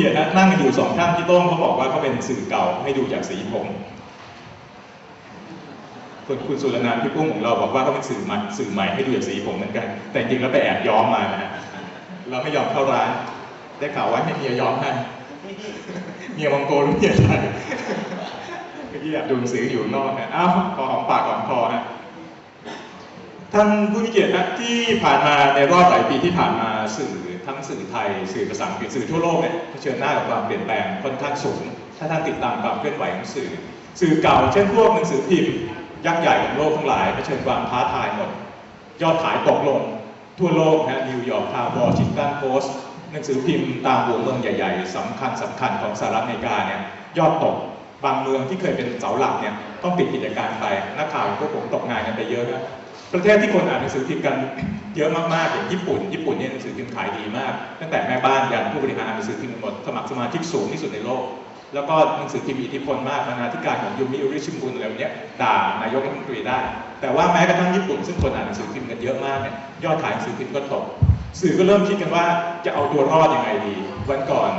เห็นนะนั่งกันอยู่สองท่านพี่โต้งเขาบอกว่าเขาเป็นสื่อเก่าให้ดูจากสีผมส่วนคุณสุรนันท์พี่ปุ้งของเราบอกว่าเขาเป็นสื่อใหม่สื่อใหม่ให้ดูจากสีผมเหมือนกัน แต่จริงแล้วไปแอบย้อมมานะฮะเราไม่ยอมเข้าร้าน ได้ข่าวว่าให้เมียย้อมให้เมียมองโกรู้เมียไทยเมื่อกี้แอบดูหนังสืออยู่นอกนะอ้าวพอหอมปากหอมคอนะท่านผู้มีเกียรตินะที่ผ่านมาในรอบหลายปีที่ผ่านมาสื่อ ทั้งสื่อไทย สื่อภาษาอังกฤษสื่อทั่วโลกเนี่ยเผชิญหน้ากับความเปลี่ยนแปลงค่อนข้างสูง ถ้าท่านติดตามความเคลื่อนไหวของสื่อ สื่อเก่าเช่นพวกหนังสือพิมพ์ยักษ์ใหญ่ของโลกทั้งหลายเผชิญความท้าทายหมด ยอดขายตกลง ทั่วโลกนะนิวยอร์กทาวน์วอชิงตันโพสต์หนังสือพิมพ์ตามหัวเมืองใหญ่ ๆสำคัญสำคัญของสหรัฐอเมริกาเนี่ยยอดตกบางเมืองที่เคยเป็นเสาหลักเนี่ยต้องปิดกิจการไปนักข่าวพวกผมตกงานกันไปเยอะนะ ประเทศที่คนอ่านหนังสือพิมพ์กันเยอะมากๆอย่างญี่ปุ่น ญี่ปุ่นเนี่ยหนังสือพิมพ์ขายดีมาก ตั้งแต่แม่บ้านยันผู้บริหารอ่านหนังสือพิมพ์หมดสมัครสมาชิกสูงที่สุดในโลก แล้วก็หนังสือพิมพ์อิทธิพลมากบรรณาธิการของยูมิอุริชิมุนอะไรเนี้ยด่านายกรัฐมนตรีได้ แต่ว่าแม้กระทั่งญี่ปุ่นซึ่งคนอ่านหนังสือพิมพ์กันเยอะมากเนี่ยยอดขายหนังสือพิมพ์ก็ตกสื่อก็เริ่มคิดกันว่าจะเอาตัวรอดยังไงดี วันก่อน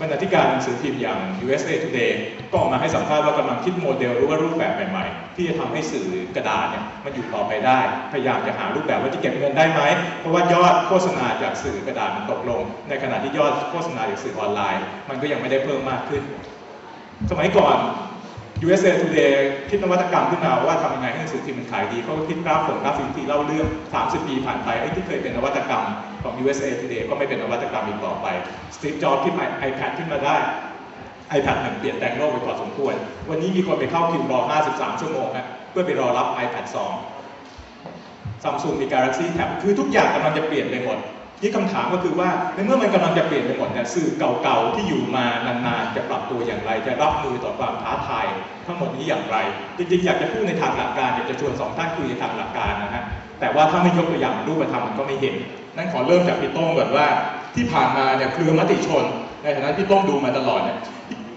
บรรณาธิการหนังสือพิมพ์อย่าง USA Today ก็ออกมาให้สัมภาษณ์ว่ากำลังคิดโมเดลหรือว่ารูปแบบใหม่ๆ ที่จะทำให้สื่อกระดาษเนี่ยมันอยู่ต่อไปได้ พยายามจะหารูปแบบว่าจะเก็บเงินได้ไหม เพราะว่ายอดโฆษณาจากสื่อกระดาษมันตกลง ในขณะที่ยอดโฆษณาจากสื่อออนไลน์ มันก็ยังไม่ได้เพิ่มมากขึ้น สมัยก่อน USA Today คิดนวัตกรรมขึ้นมาว่าทำยังไงให้หนังสือพิมพ์มันขายดีเขาก็คิดกราฟผลกราฟิกที่เล่าเรื่อง 30 ปีผ่านไปไอ้ที่เคยเป็นนวัตกรรมของ USA Today ก็ไม่เป็นนวัตกรรมอีกต่อไป Steve Jobs คิด iPad ขึ้นมาได้ iPad หนึ่งเปลี่ยนแปลงโลกไปพอสมควร วันนี้มีคนไปเข้าคิวรอ 53 ชั่วโมงนะเพื่อไปรอรับ iPad 2 Samsung มี Galaxy Tab คือทุกอย่างกำลังจะเปลี่ยนไปหมด ที่คำถามก็คือว่าในเมื่อมันกำลังจะเปลี่ยนไปหมดเนี่ยสื่อเก่าๆที่อยู่มานานๆจะปรับตัวอย่างไร จะรับมือต่อความท้าทายทั้งหมดนี้อย่างไร จริงๆ อยากจะพูดในทางหลักการอยากจะชวนสองท่านคุยในทางหลักการนะฮะแต่ว่าถ้าไม่ยกตัวอย่างรูปธรรมมันก็ไม่เห็น นั่นขอเริ่มจากพี่โต้งก่อนว่า ที่ผ่านมาเนี่ยเครือมติชน ในฐานะที่โต้งดูมาตลอดเนี่ย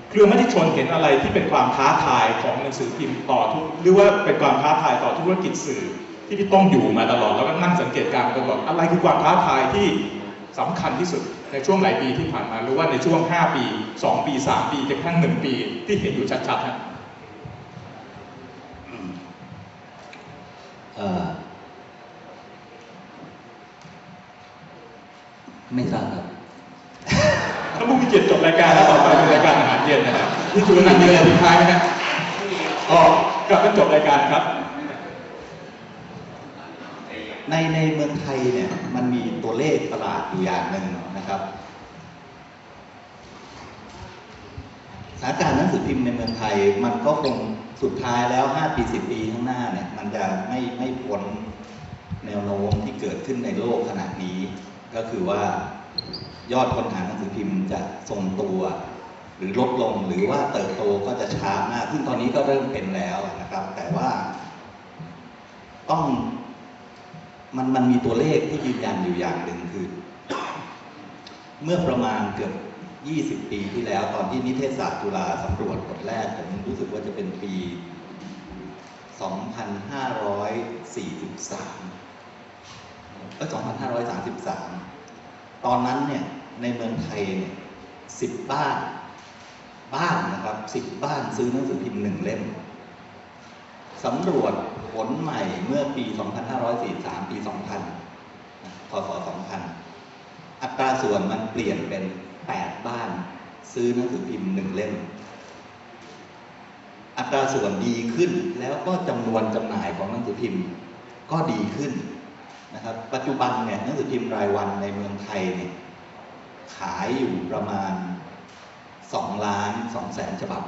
เครือมติชนเห็นอะไรที่เป็นความท้าทายของหนังสือพิมพ์ต่อทุกหรือว่าเป็นความท้าทายต่อธุรกิจสื่อ ที่พี่ต้องอยู่มาตลอดแล้วก็นั่งสังเกตการณ์มาตลอดอะไรคือความท้าทายที่สำคัญที่สุดในช่วงหลายปีที่ผ่านมาหรือว่าในช่วง 5 ปี 2 ปี 3 ปีจนกระทั่ง1 ปีที่เห็นอยู่ชัดๆฮะเอ่อไม่ทราบครับถ้าผู้มีเกียรติจบรายการแล้วต่อไปเป็นรายการอาหารเย็นนะฮะพี่จูนนันมีอะไรทิ้งท้ายไหมฮะอ๋อกลับมาจบรายการครับ ในในเมืองไทยเนี่ยมันมีตัวเลขตลาดอยู่อย่างหนึ่งนะครับสถานการณ์หนังสือพิมพ์ในเมืองไทย มันก็คงสุดท้ายแล้ว 5 ปี 10 ปีข้างหน้าเนี่ยมันจะไม่ไม่พ้นแนวโน้มที่เกิดขึ้นในโลกขนาดนี้ ก็คือว่ายอดคนอ่าหนังสือพิมพ์จะทรงตัว หรือลดลงหรือว่าเติบโตก็จะช้ามาก ซึ่งตอนนี้ก็เริ่มเป็นแล้วนะครับ แต่ว่า ต้อง มันมันมีตัวเลขที่ยืนยันอยู่อย่างหนึ่งคือ เมื่อประมาณเกือบ 20 ปีที่แล้ว ตอนที่นิเทศศาสตร์จุฬาสำรวจผลแรก ผมรู้สึกว่าจะเป็นปี 2543เอ้ย2533 ตอนนั้นเนี่ยในเมืองไทยเนี่ย10 บ้าน บ้านนะครับ 10 บ้านซื้อหนังสือพิมพ์หนึ่งเล่ม สำรวจผลใหม่เมื่อปี 2543 ปี 2000 พศ 2000 อัตราส่วนมันเปลี่ยนเป็น 8 บ้าน ซื้อหนังสือพิมพ์หนึ่งเล่ม อัตราส่วนดีขึ้นแล้วก็จำนวนจำหน่ายของหนังสือพิมพ์ก็ดีขึ้นนะครับ ปัจจุบันเนี่ยหนังสือพิมพ์รายวันในเมืองไทยเนี่ยขายอยู่ประมาณ 2 ล้าน2แสนฉบับ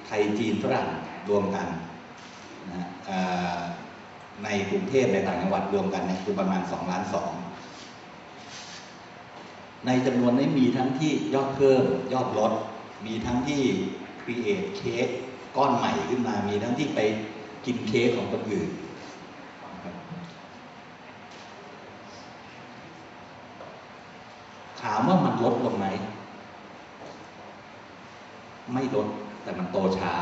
ไท ยจีนฝรั่งรวมกันนะในกรุงเทพในต่างจังหวัดรวมกันเนี่ยคือประมาณ2ล้าน2ในจำนวนนี้มีทั้งที่ยอดเพิ่มยอดลด มีทั้งที่ create เค้กก้อนใหม่ขึ้นมา มีทั้งที่ไปกินเค้กของคนอื่นถามว่ามันลดลงไหม ไม่ลด แต่มันโตช้า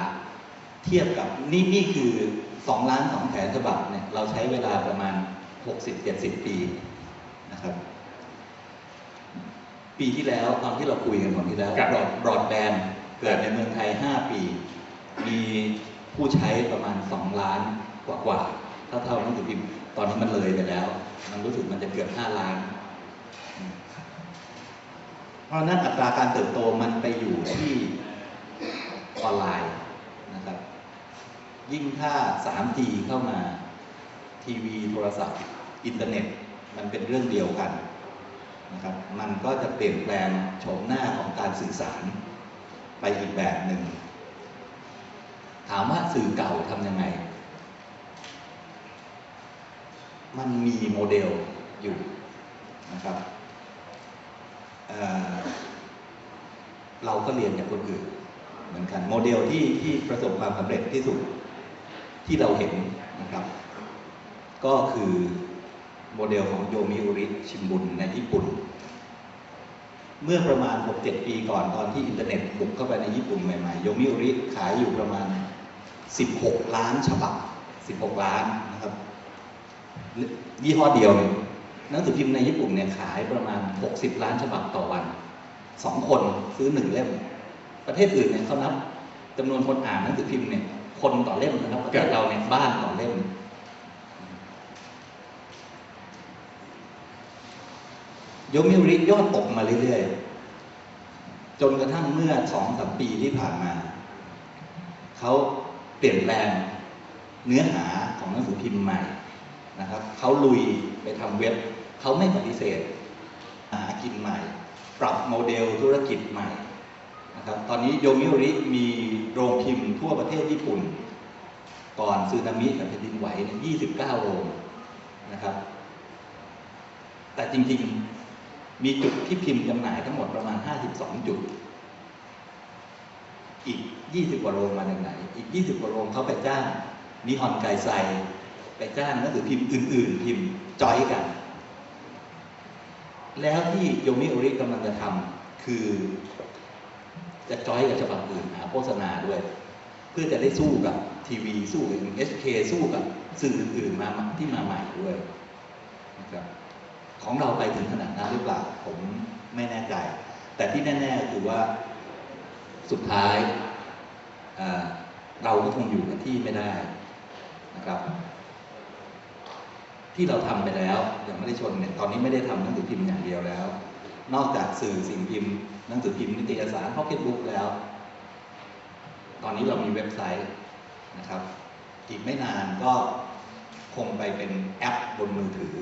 เทียบกับนี่นี่คือ2ล้าน2แสนฉบับเนี่ยเราใช้เวลาประมาณ 60-70 ปีนะครับ ปีที่แล้วตอนที่เราคุยกันตอนที่แล้วครับบรอดบรอดแบนด์เกิดในเมืองไทย 5 ปี มีผู้ใช้ประมาณ 2 ล้านกว่ากว่าๆถ้าเท่าหนังสือพิมพ์ตอนนี้มันเลยไปแล้ว มันรู้สึกมันจะเกือบ 5 ล้าน เพราะฉะนั้นอัตราการเติบโตมันไปอยู่ที่ ออนไลน์นะครับ ยิ่งถ้า 3G เข้ามาทีวีโทรศัพท์ อินเทอร์เน็ต มันเป็นเรื่องเดียวกันนะครับ มันก็จะเปลี่ยนแปลงโฉมหน้าของการสื่อสารไปอีกแบบหนึ่ง ถามว่าสื่อเก่าทำยังไง มันมีโมเดลอยู่นะครับเเราก็เรียนจากคนอื่น เหมือนกัน โมเดลที่ที่ประสบความสำเร็จที่สุดที่เราเห็นนะครับ ก็คือโมเดลของโยมิอุริชิมบุนในญี่ปุ่น เมื่อประมาณ 6-7 ปีก่อนตอนที่อินเทอร์เน็ตบุกเข้าไปในญี่ปุ่นใหม่ๆ โยมิอุริขายอยู่ประมาณ 16 ล้านฉบับ 16 ล้านนะครับ ยี่ห้อเดียวหนังสือพิมพ์ในญี่ปุ่นเนี่ยขายประมาณ 60 ล้านฉบับต่อวันสองคนซื้อหนึ่งเล่ม ประเทศอื่นเนี่ยเขานับจำนวนคนอ่านหนังสือพิมพ์เนี่ยคนต่อเล่มนะครับประเทศเราเนี่ยบ้านต่อเล่มโยมิริยอดตกมาเรื่อยๆ จนกระทั่งเมื่อสองสามปีที่ผ่านมา เขาเปลี่ยนแปลงเนื้อหาของหนังสือพิมพ์ใหม่นะครับ เขาลุยไปทำเว็บ เขาไม่ปฏิเสธหากินใหม่ ปรับโมเดลธุรกิจใหม่ นะครับตอนนี้โยมิริมีโรงพิมพ์ทั่วประเทศญี่ปุ่น ก่อนสึนามิกับแผ่นดินไหวเนี่ย29 โรงนะครับ แต่จริงๆมีจุดที่พิมพ์จำหน่ายทั้งหมดประมาณ 52 จุด อีก 20 กว่าโรงมาจากไหน อีก 20 กว่าโรงเขาไปจ้างนิฮอนไกไซไปจ้างหนังสือพิมพ์อื่น ๆ พิมพ์จอยกัน แล้วที่โยมิโอริกำลังจะทำคือ จะจอยกับฉบับอื่นหาโฆษณาด้วย เพื่อจะได้สู้กับทีวีสู้กับ SK สู้กับสื่ออื่นๆมาที่มาใหม่ด้วยนะครับของเราไปถึงขนาดนั้นหรือเปล่าผมไม่แน่ใจ แต่ที่แน่ๆคือว่าสุดท้ายเราก็คงอยู่กับที่ไม่ได้นะครับ ที่เราทำไปแล้วอย่างไม่ได้ชนเนี่ยตอนนี้ไม่ได้ทำหนังสือพิมพ์อย่างเดียวแล้ว นอกจากสื่อสิ่งพิมพ์หนังสือพิมพ์นิตยสารพ็อกเก็ตบุ๊กแล้ว ตอนนี้เรามีเว็บไซต์นะครับ อีกไม่นานก็คงไปเป็นแอปบนมือถือ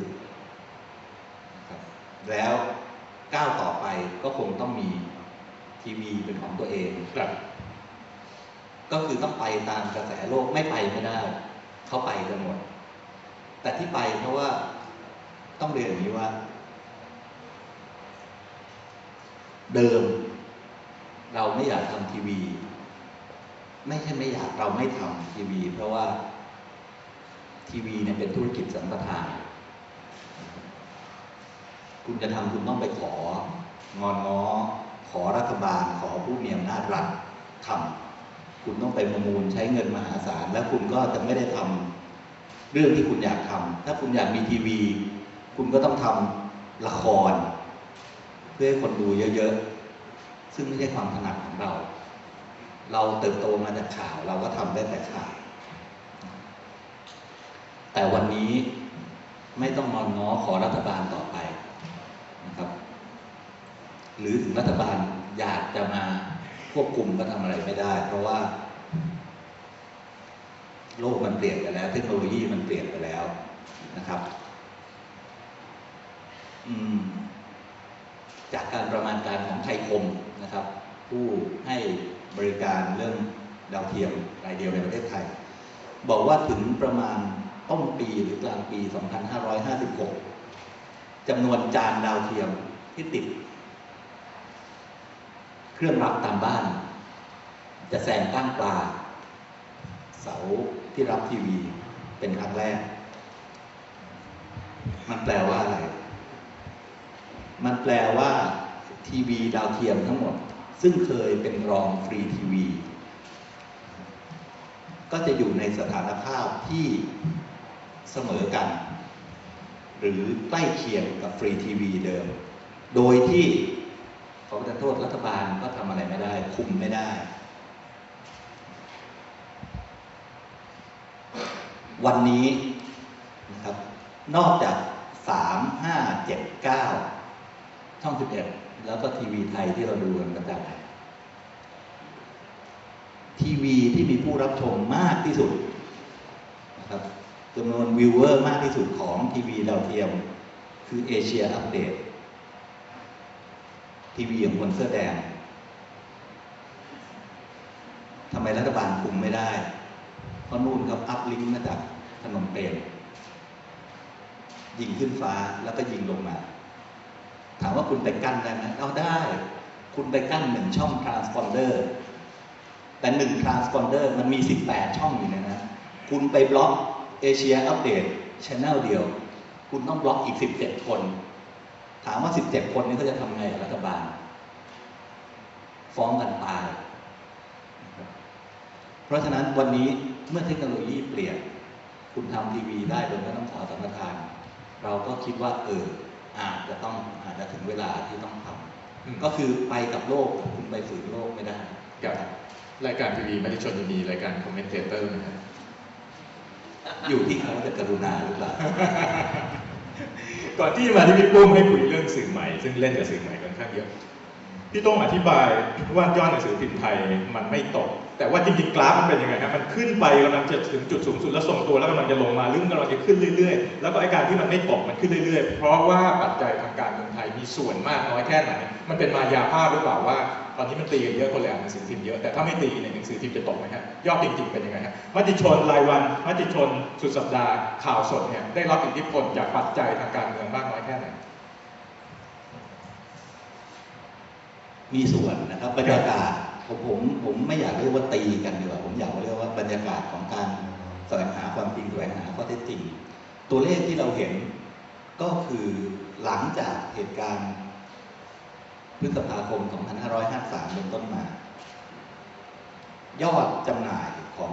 นะครับแล้วก้าวต่อไปก็คงต้องมีทีวีเป็นของตัวเองครับ ก็คือต้องไปตามกระแสโลกไม่ไปไม่ได้ เขาไปกันหมด แต่ที่ไปเพราะว่าต้องเรียนอย่างนี้ว่า เดิม เราไม่อยากทำทีวี ไม่ใช่ไม่อยากเราไม่ทำทีวี เพราะว่าทีวีเนี่ยเป็นธุรกิจสัมปทานคุณจะทำคุณต้องไปของอนง้อขอรัฐบาลขอผู้มีอำนาจรัฐทำคุณต้องไปประมูลใช้เงินมหาศาล แล้วคุณก็จะไม่ได้ทำเรื่องที่คุณอยากทำถ้าคุณอยากมีทีวี คุณก็ต้องทำละคร เพื่อให้คนดูเยอะๆ ซึ่งไม่ใช่ความถนัดของเรา เราเติบโตมาจากข่าว เราก็ทำได้แต่ข่าว แต่วันนี้ไม่ต้องมอนง้อขอรัฐบาลต่อไปนะครับ หรือถึงรัฐบาลอยากจะมาควบคุมก็ทำอะไรไม่ได้ เพราะว่า โลกมันเปลี่ยนไปแล้ว เทคโนโลยีมันเปลี่ยนไปแล้วนะครับ อืม จากการประมาณการของไทยคมนะครับ ผู้ให้บริการเรื่องดาวเทียมรายเดียวในประเทศไทย บอกว่าถึงประมาณต้นปีหรือกลางปี 2556จำนวนจานดาวเทียมที่ติด เครื่องรับตามบ้าน จะแซงตั้งปลา เสาที่รับทีวีเป็นครั้งแรก มันแปลว่าอะไร มันแปลว่าทีวีดาวเทียมทั้งหมด ซึ่งเคยเป็นรองฟรีทีวี ก็จะอยู่ในสถานภาพที่เสมอกัน หรือใกล้เคียงกับฟรีทีวีเดิม โดยที่อประทานโทษรัฐบาลก็ทำอะไรไม่ได้ คุมไม่ได้ วันนี้นะครับนอกจากสามห้าเจ็ดเก้า ช่องสิบเอ็ดแล้วก็ทีวีไทยที่เราดูกันประจำทีวีที่มีผู้รับชมมากที่สุดนะครับจำนวนวิวเวอร์มากที่สุดของทีวีดาวเทียม คือเอเชียอัปเดตทีวีของคนเสื้อแดงทำไมรัฐบาลคุมไม่ได้ เพราะนู่นเขาอัพลิงก์มาจากถนนเปรมยิงขึ้นฟ้าแล้วก็ยิงลงมา ถามว่าคุณไปกั้นได้ไหมเอาได้ คุณไปกั้นหนึ่งช่องทรานสปอนเดอร์ แต่หนึ่งทรานสปอนเดอร์มันมี 18 ช่องอยู่ในนั้นคุณไปบล็อกเอเชียอัปเดตชแนลเดียว คุณต้องบล็อกอีก 17 คน ถามว่า 17 คนนี้เขาจะทำไงรัฐบาล ฟ้องกันตาย เพราะฉะนั้นวันนี้เมื่อเทคโนโลยีเปลี่ยน คุณทำทีวีได้โดยไม่ต้องขอสัมปทาน เราก็คิดว่าเออ อาจจะต้องอาจจะถึงเวลาที่ต้องทอืมำก็คือไปกับโลกแต่คุณไปฝืนโลกไม่ได้กับรายการทีวีมติชนจะมีรายการคอมเมนเตเตอร์นะครับอยู่ที่เขาจะกรุณาหรือเปล่าก่อนที่จะมาที่พี่ปุ้มให้คุยเรื่องสื่อใหม่ ซึ่งเล่นกับสื่อใหม่ค่อนข้างเยอะพี่ต้องอธิบายว่ายอดหนังสือพิมพ์ไทยมันไม่ตก แต่ว่าจริงๆกราฟมันเป็นยังไงครับมันขึ้นไปกำลังจะถึงจุดสูงสุดแล้วส่งตัวแล้วกำลังจะลงมาหรือมันกำลังจะขึ้นเรื่อยๆ แล้วก็ไอการที่มันไม่ตกมันขึ้นเรื่อยๆ เพราะว่าปัจจัยทางการเมืองไทยมีส่วนมากน้อยแค่ไหนมันเป็นมายาภาพหรือเปล่าว่า ตอนนี้มันตีกันเยอะคนเลยอ่านหนังสือพิมพ์เยอะแต่ถ้าไม่ตีในหนังสือพิมพ์จะตกไหมครับยอดจริงๆเป็นยังไงครับมติชนรายวันมติชนสุดสัปดาห์ข่าวสดเนี่ยได้รับอิทธิพลจากปัจจัยทางการเมืองมากน้อยแค่ไหนมีส่วนนะครับบรรยากาศ ผมผมไม่อยากเรียกว่าตีกันดีกว่าผมอยากเรียกว่าบรรยากาศของการแสวงหาความจริงแสวงหาข้อเท็จจริง ตัวเลขที่เราเห็นก็คือหลังจากเหตุการณ์พฤษภาคม 2553 เป็นต้นมา ยอดจำหน่ายของ